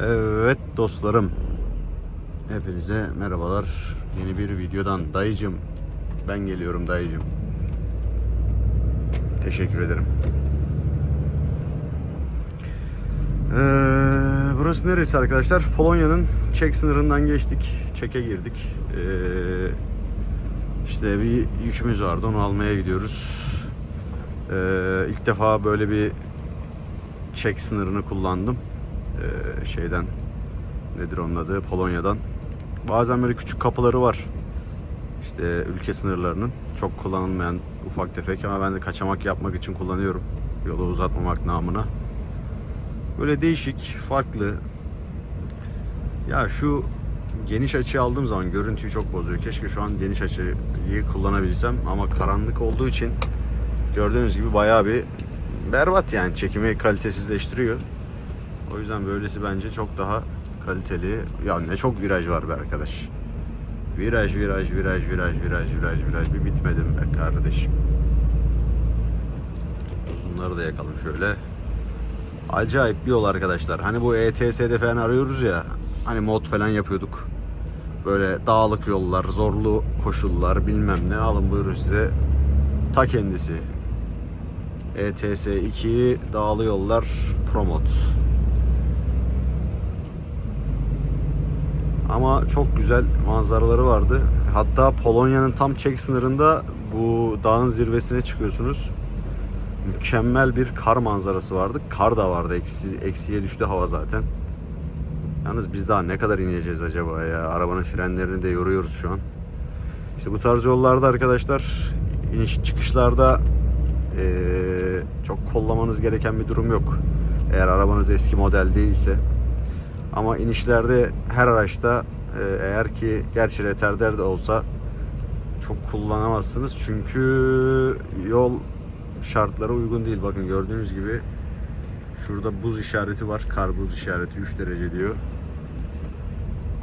Evet dostlarım. Hepinize merhabalar. Yeni bir videodan dayıcım. Ben geliyorum dayıcım. Teşekkür ederim. Ee, burası neresi arkadaşlar? Polonya'nın Çek sınırından geçtik. Çek'e girdik. Ee, işte bir yükümüz vardı. Onu almaya gidiyoruz. Ee, ilk defa böyle bir Çek sınırını kullandım. Ee, şeyden nedir onun adı? Polonya'dan. Bazen böyle küçük kapıları var. İşte ülke sınırlarının çok kullanılmayan ufak tefek ama ben de kaçamak yapmak için kullanıyorum. Yolu uzatmamak namına. Böyle değişik, farklı. Ya şu geniş açı aldığım zaman görüntüyü çok bozuyor. Keşke şu an geniş açıyı kullanabilsem ama karanlık olduğu için gördüğünüz gibi bayağı bir berbat yani çekimi kalitesizleştiriyor. O yüzden böylesi bence çok daha kaliteli. Ya ne çok viraj var be arkadaş. Viraj, viraj, viraj, viraj, viraj, viraj, viraj. Bir bitmedim be kardeşim. Uzunları da yakalım şöyle. Acayip bir yol arkadaşlar. Hani bu ETS'de falan arıyoruz ya. Hani mod falan yapıyorduk. Böyle dağlık yollar, zorlu koşullar bilmem ne. Alın buyurun size ta kendisi. ETS 2 Dağlı Yollar Promot. Ama çok güzel manzaraları vardı. Hatta Polonya'nın tam Çek sınırında bu dağın zirvesine çıkıyorsunuz. Mükemmel bir kar manzarası vardı. Kar da vardı. Eksi, eksiye düştü hava zaten. Yalnız biz daha ne kadar ineceğiz acaba ya? Arabanın frenlerini de yoruyoruz şu an. İşte bu tarz yollarda arkadaşlar iniş çıkışlarda eee, çok kollamanız gereken bir durum yok. Eğer arabanız eski model değilse. Ama inişlerde her araçta e, eğer ki gerçi retarder de olsa çok kullanamazsınız. Çünkü yol şartlara uygun değil. Bakın gördüğünüz gibi şurada buz işareti var. Kar buz işareti 3 derece diyor.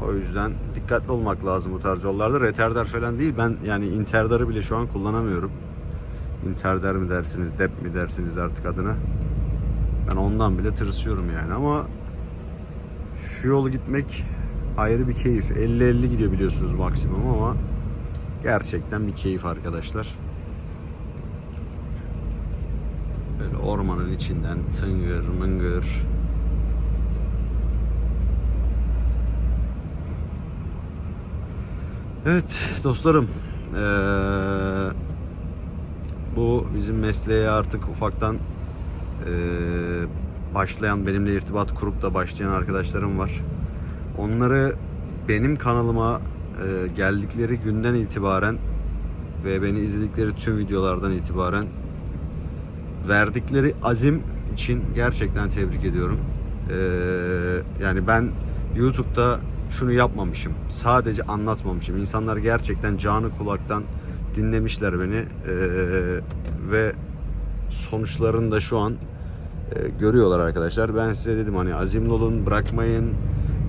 O yüzden dikkatli olmak lazım bu tarz yollarda. Retarder falan değil. Ben yani interdarı bile şu an kullanamıyorum. Interder mi dersiniz, dep mi dersiniz artık adına. Ben ondan bile tırsıyorum yani ama şu yolu gitmek ayrı bir keyif. 50-50 gidiyor biliyorsunuz maksimum ama gerçekten bir keyif arkadaşlar. Böyle ormanın içinden tıngır mıngır. Evet dostlarım. Eee, bu bizim mesleğe artık ufaktan eee, başlayan benimle irtibat kurup da başlayan arkadaşlarım var. Onları benim kanalıma e, geldikleri günden itibaren ve beni izledikleri tüm videolardan itibaren verdikleri azim için gerçekten tebrik ediyorum. E, yani ben YouTube'da şunu yapmamışım. Sadece anlatmamışım. İnsanlar gerçekten canı kulaktan dinlemişler beni E, ve sonuçlarını da şu an görüyorlar arkadaşlar. Ben size dedim hani azimli olun, bırakmayın.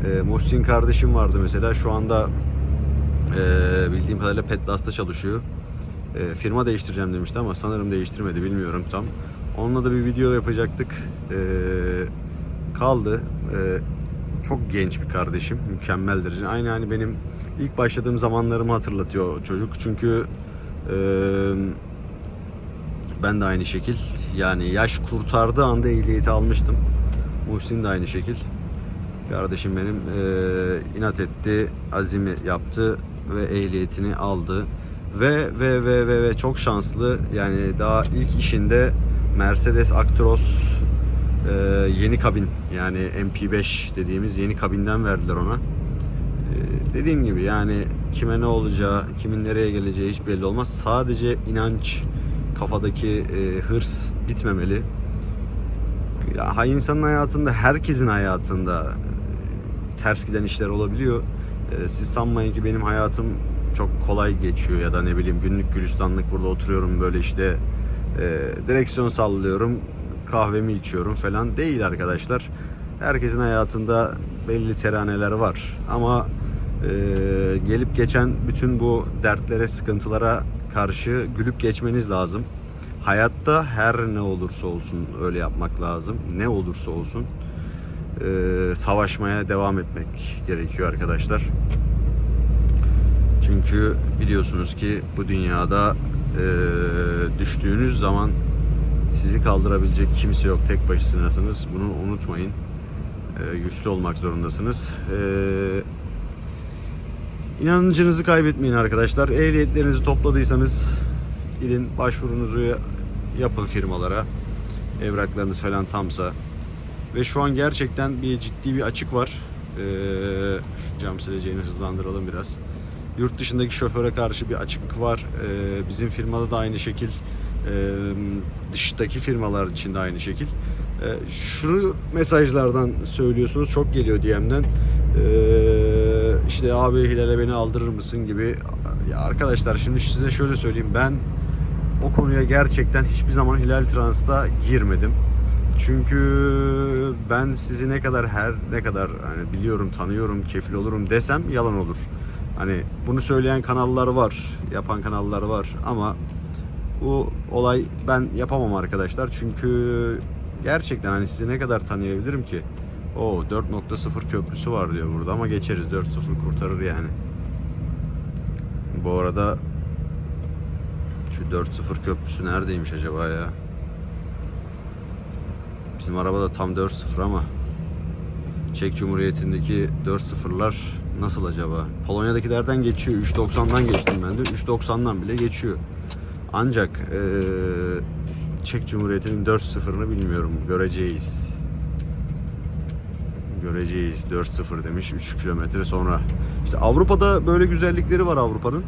E, Muhsin kardeşim vardı mesela. Şu anda e, bildiğim kadarıyla Petlas'ta çalışıyor. E, firma değiştireceğim demişti ama sanırım değiştirmedi. Bilmiyorum tam. Onunla da bir video yapacaktık. E, kaldı. E, çok genç bir kardeşim. Mükemmeldir. Aynı hani benim ilk başladığım zamanlarımı hatırlatıyor çocuk. Çünkü e, ben de aynı şekil. Yani yaş kurtardığı anda ehliyeti almıştım. Muhsin de aynı şekil. Kardeşim benim eee, inat etti, azimi yaptı ve ehliyetini aldı. Ve ve ve ve ve çok şanslı. Yani daha ilk işinde Mercedes Actros eee, yeni kabin yani MP5 dediğimiz yeni kabinden verdiler ona. Eee, dediğim gibi yani kime ne olacağı, kimin nereye geleceği hiç belli olmaz. Sadece inanç, kafadaki e, hırs bitmemeli. Ya insanın hayatında, herkesin hayatında e, ters giden işler olabiliyor. E, siz sanmayın ki benim hayatım çok kolay geçiyor ya da ne bileyim günlük gülistanlık burada oturuyorum böyle işte e, direksiyon sallıyorum, kahvemi içiyorum falan değil arkadaşlar. Herkesin hayatında belli teraneler var ama e, gelip geçen bütün bu dertlere, sıkıntılara karşı gülüp geçmeniz lazım. Hayatta her ne olursa olsun öyle yapmak lazım. Ne olursa olsun. e, savaşmaya devam etmek gerekiyor arkadaşlar. Çünkü biliyorsunuz ki bu dünyada e, düştüğünüz zaman sizi kaldırabilecek kimse yok. Tek başınasınız. Bunu unutmayın. E, güçlü olmak zorundasınız. E, inancınızı kaybetmeyin arkadaşlar. Ehliyetlerinizi topladıysanız gidin başvurunuzu yapın firmalara. Evraklarınız falan tamsa. Ve şu an gerçekten bir ciddi bir açık var. Ee, şu cam sileceğini hızlandıralım biraz. Yurt dışındaki şoföre karşı bir açık var. Ee, bizim firmada da aynı şekil. Ee, dıştaki firmalar için de aynı şekil. Ee, şunu mesajlardan söylüyorsunuz. Çok geliyor DM'den. Ee, işte abi Hilal'e beni aldırır mısın gibi. Ya arkadaşlar şimdi size şöyle söyleyeyim. Ben o konuya gerçekten hiçbir zaman Hilal Trans'ta girmedim. Çünkü ben sizi ne kadar her ne kadar hani biliyorum, tanıyorum, kefil olurum desem yalan olur. Hani bunu söyleyen kanallar var, yapan kanallar var ama bu olay ben yapamam arkadaşlar. Çünkü gerçekten hani sizi ne kadar tanıyabilirim ki? O 4.0 köprüsü var diyor burada ama geçeriz 4.0 kurtarır yani. Bu arada şu 4.0 köprüsü neredeymiş acaba ya? Bizim araba da tam 4.0 ama Çek Cumhuriyeti'ndeki 4.0'lar nasıl acaba? Polonya'dakilerden geçiyor. 3.90'dan geçtim ben de. 3.90'dan bile geçiyor. Ancak eee, Çek Cumhuriyeti'nin 4.0'ını bilmiyorum. Göreceğiz. Göreceğiz. 4.0 demiş 3 kilometre sonra. İşte Avrupa'da böyle güzellikleri var Avrupa'nın.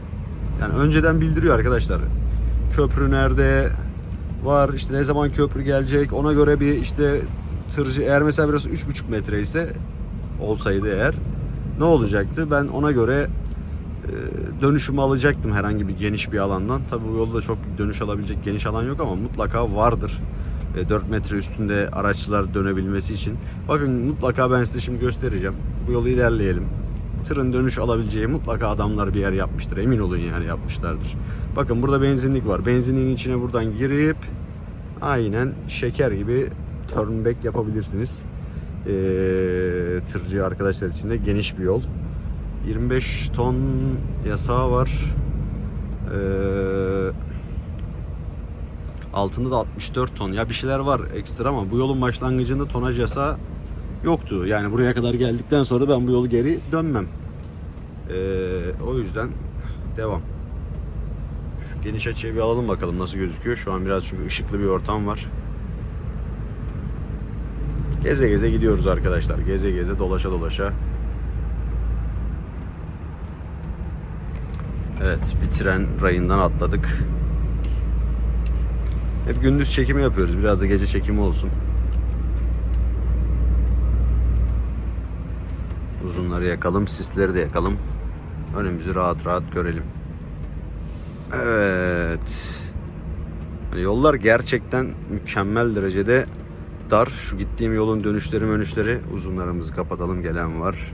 Yani önceden bildiriyor arkadaşlar. Köprü nerede var işte ne zaman köprü gelecek ona göre bir işte tırcı eğer mesela burası 3,5 metre ise olsaydı eğer ne olacaktı? Ben ona göre e, dönüşümü alacaktım herhangi bir geniş bir alandan. Tabii bu yolda çok dönüş alabilecek geniş alan yok ama mutlaka vardır. E, 4 metre üstünde araçlar dönebilmesi için. Bakın mutlaka ben size şimdi göstereceğim. Bu yolu ilerleyelim. Tırın dönüş alabileceği mutlaka adamlar bir yer yapmıştır. Emin olun yani yapmışlardır. Bakın burada benzinlik var. Benzinliğin içine buradan girip aynen şeker gibi turn yapabilirsiniz. Ee, tırcı arkadaşlar için de geniş bir yol. 25 ton yasağı var. Ee, altında da 64 ton. Ya bir şeyler var ekstra ama bu yolun başlangıcında tonaj yasağı yoktu. Yani buraya kadar geldikten sonra ben bu yolu geri dönmem. Ee, o yüzden devam. Şu geniş açıyı bir alalım bakalım nasıl gözüküyor. Şu an biraz çünkü ışıklı bir ortam var. Geze geze gidiyoruz arkadaşlar. Geze geze dolaşa dolaşa. Evet bir tren rayından atladık. Hep gündüz çekimi yapıyoruz. Biraz da gece çekimi olsun. Uzunları yakalım, sisleri de yakalım. Önümüzü rahat rahat görelim. Evet. Hani yollar gerçekten mükemmel derecede dar. Şu gittiğim yolun dönüşleri dönüşleri uzunlarımızı kapatalım. Gelen var.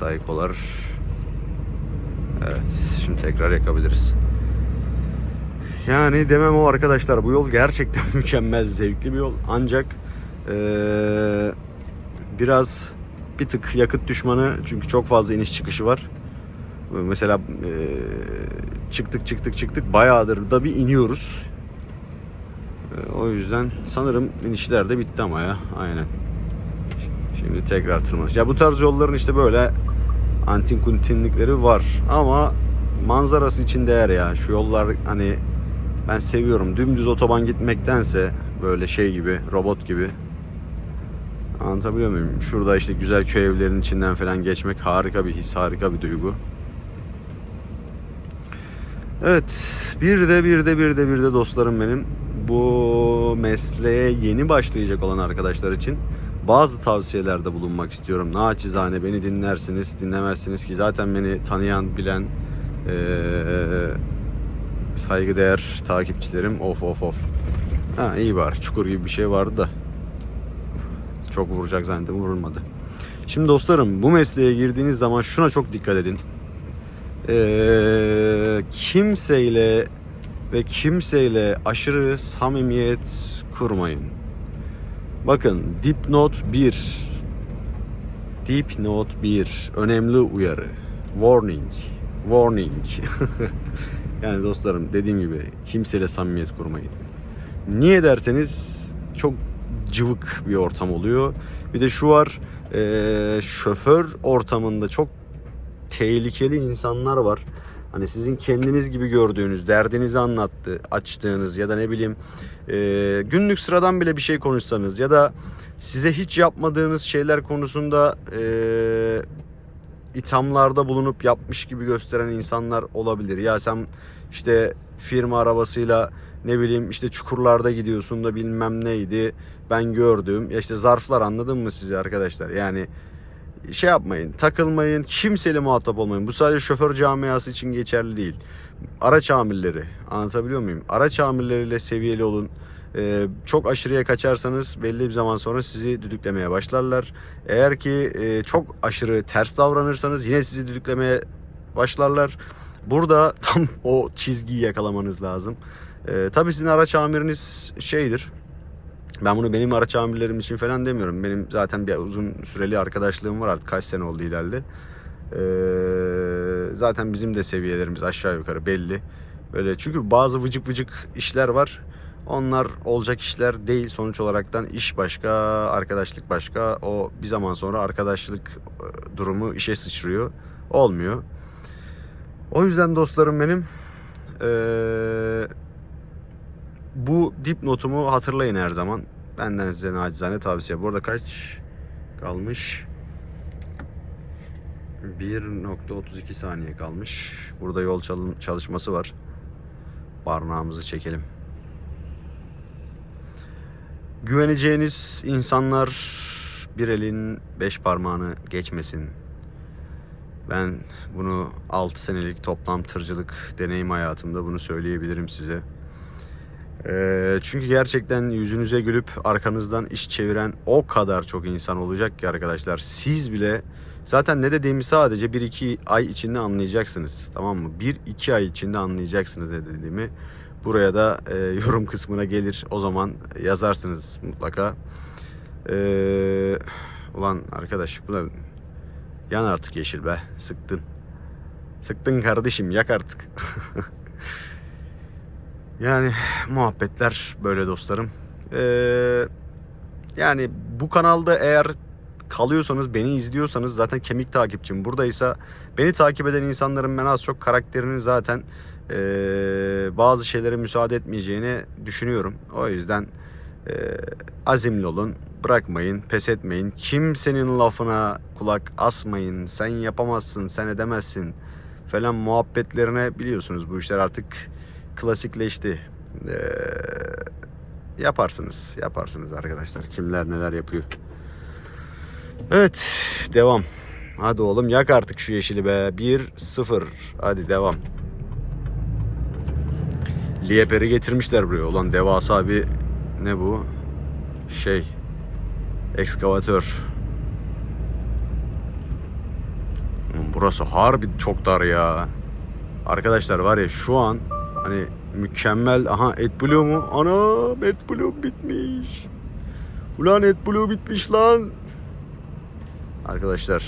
Daykolar. Evet. Şimdi tekrar yakabiliriz. Yani demem o arkadaşlar. Bu yol gerçekten mükemmel, zevkli bir yol. Ancak eee, biraz bir tık yakıt düşmanı çünkü çok fazla iniş çıkışı var. Mesela eee, çıktık çıktık çıktık bayağıdır da bir iniyoruz. Eee, o yüzden sanırım inişler de bitti ama ya aynen. Şimdi tekrar tırmanış. Ya bu tarz yolların işte böyle antin kuntinlikleri var ama manzarası için değer ya. Şu yollar hani ben seviyorum. Dümdüz otoban gitmektense böyle şey gibi, robot gibi. Anlatabiliyor muyum? Şurada işte güzel köy evlerinin içinden falan geçmek harika bir his, harika bir duygu. Evet, bir de bir de bir de bir de dostlarım benim bu mesleğe yeni başlayacak olan arkadaşlar için bazı tavsiyelerde bulunmak istiyorum. Naçizane beni dinlersiniz, dinlemezsiniz ki zaten beni tanıyan, bilen eee saygıdeğer takipçilerim of of of. Ha iyi var. Çukur gibi bir şey vardı da. Çok vuracak zannettim vurulmadı. Şimdi dostlarım bu mesleğe girdiğiniz zaman şuna çok dikkat edin. Ee, kimseyle ve kimseyle aşırı samimiyet kurmayın. Bakın dipnot 1. Dipnot 1. Önemli uyarı. Warning. Warning. yani dostlarım dediğim gibi kimseyle samimiyet kurmayın. Niye derseniz çok cıvık bir ortam oluyor. Bir de şu var eee, şoför ortamında çok tehlikeli insanlar var. Hani sizin kendiniz gibi gördüğünüz, derdinizi anlattı, açtığınız ya da ne bileyim eee, günlük sıradan bile bir şey konuşsanız ya da size hiç yapmadığınız şeyler konusunda eee ithamlarda bulunup yapmış gibi gösteren insanlar olabilir. Ya sen işte firma arabasıyla ne bileyim işte çukurlarda gidiyorsun da bilmem neydi ben gördüm. Ya işte zarflar anladın mı sizi arkadaşlar? Yani şey yapmayın, takılmayın, kimseyle muhatap olmayın. Bu sadece şoför camiası için geçerli değil. Araç amirleri, anlatabiliyor muyum? Araç amirleriyle seviyeli olun. Ee, çok aşırıya kaçarsanız belli bir zaman sonra sizi düdüklemeye başlarlar. Eğer ki e, çok aşırı ters davranırsanız yine sizi düdüklemeye başlarlar. Burada tam o çizgiyi yakalamanız lazım. Ee, tabii sizin araç amiriniz şeydir. Ben bunu benim araç amirlerim için falan demiyorum. Benim zaten bir uzun süreli arkadaşlığım var artık kaç sene oldu ileride. Ee, zaten bizim de seviyelerimiz aşağı yukarı belli. Böyle çünkü bazı vıcık vıcık işler var. Onlar olacak işler değil. Sonuç olaraktan iş başka, arkadaşlık başka. O bir zaman sonra arkadaşlık e, durumu işe sıçrıyor. Olmuyor. O yüzden dostlarım benim ee, bu dipnotumu hatırlayın her zaman. Benden size nacizane tavsiye. Bu arada kaç kalmış? 1.32 saniye kalmış. Burada yol çalışması var. Barnağımızı çekelim. Güveneceğiniz insanlar bir elin beş parmağını geçmesin. Ben bunu 6 senelik toplam tırcılık deneyim hayatımda bunu söyleyebilirim size. Ee, çünkü gerçekten yüzünüze gülüp arkanızdan iş çeviren o kadar çok insan olacak ki arkadaşlar. Siz bile zaten ne dediğimi sadece 1-2 ay içinde anlayacaksınız. Tamam mı? 1-2 ay içinde anlayacaksınız ne dediğimi. Buraya da e, yorum kısmına gelir. O zaman yazarsınız mutlaka. Ee, ulan arkadaş bu da yan artık yeşil be. Sıktın. Sıktın kardeşim yak artık. Yani muhabbetler böyle dostlarım. Ee, yani bu kanalda eğer kalıyorsanız, beni izliyorsanız zaten kemik takipçim buradaysa beni takip eden insanların ben az çok karakterini zaten ee, bazı şeylere müsaade etmeyeceğini düşünüyorum. O yüzden ee, azimli olun, bırakmayın, pes etmeyin. Kimsenin lafına kulak asmayın. Sen yapamazsın, sen edemezsin falan muhabbetlerine biliyorsunuz bu işler artık klasikleşti. Ee, yaparsınız, yaparsınız arkadaşlar. Kimler neler yapıyor. Evet, devam. Hadi oğlum yak artık şu yeşili be. 1-0. Hadi devam. Lieper'i getirmişler buraya. Ulan devasa bir ne bu? Şey. Ekskavatör. Burası harbi çok dar ya. Arkadaşlar var ya şu an hani mükemmel aha AdBlue mu? Ana AdBlue bitmiş. Ulan AdBlue bitmiş lan. Arkadaşlar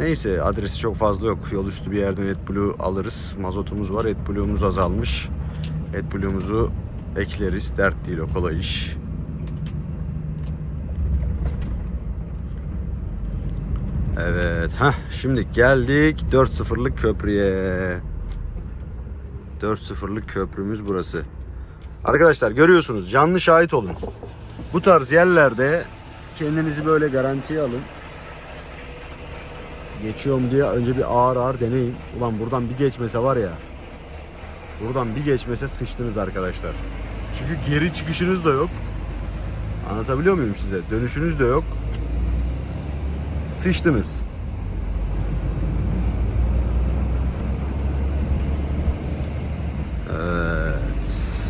neyse adresi çok fazla yok. Yol üstü bir yerden AdBlue alırız. Mazotumuz var. AdBlue'umuz azalmış. AdBlue'umuzu ekleriz. Dert değil o kolay iş. Evet. Heh, şimdi geldik 4-0'lık köprüye. 4-0'lık köprümüz burası. Arkadaşlar görüyorsunuz canlı şahit olun. Bu tarz yerlerde kendinizi böyle garantiye alın. Geçiyorum diye önce bir ağır ağır deneyin. Ulan buradan bir geçmese var ya. Buradan bir geçmese sıçtınız arkadaşlar. Çünkü geri çıkışınız da yok. Anlatabiliyor muyum size? Dönüşünüz de yok. Sıçtınız. Evet.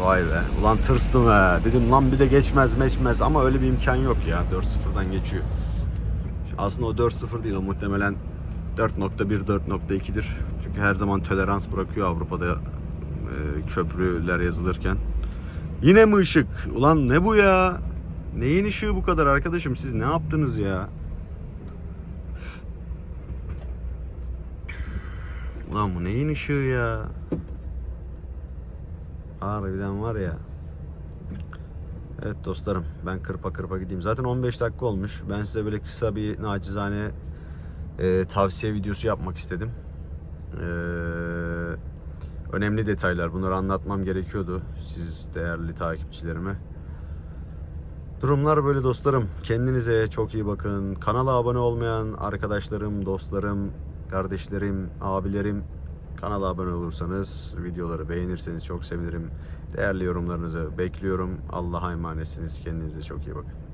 Vay be. Ulan tırstım he. Dedim lan bir de geçmez meçmez ama öyle bir imkan yok ya. 4-0'dan geçiyor. Aslında o 4-0 değil o muhtemelen 4.1 4.2'dir. Çünkü her zaman tolerans bırakıyor Avrupa'da e, köprüler yazılırken. Yine mi ışık? Ulan ne bu ya? Neyin ışığı bu kadar arkadaşım? Siz ne yaptınız ya? Ulan bu neyin ışığı ya? Harbiden var ya. Evet dostlarım ben kırpa kırpa gideyim. Zaten 15 dakika olmuş. Ben size böyle kısa bir nacizane e, tavsiye videosu yapmak istedim. Eee önemli detaylar. Bunları anlatmam gerekiyordu siz değerli takipçilerime. Durumlar böyle dostlarım. Kendinize çok iyi bakın. Kanala abone olmayan arkadaşlarım, dostlarım, kardeşlerim, abilerim kanala abone olursanız, videoları beğenirseniz çok sevinirim. Değerli yorumlarınızı bekliyorum. Allah'a emanetsiniz. Kendinize çok iyi bakın.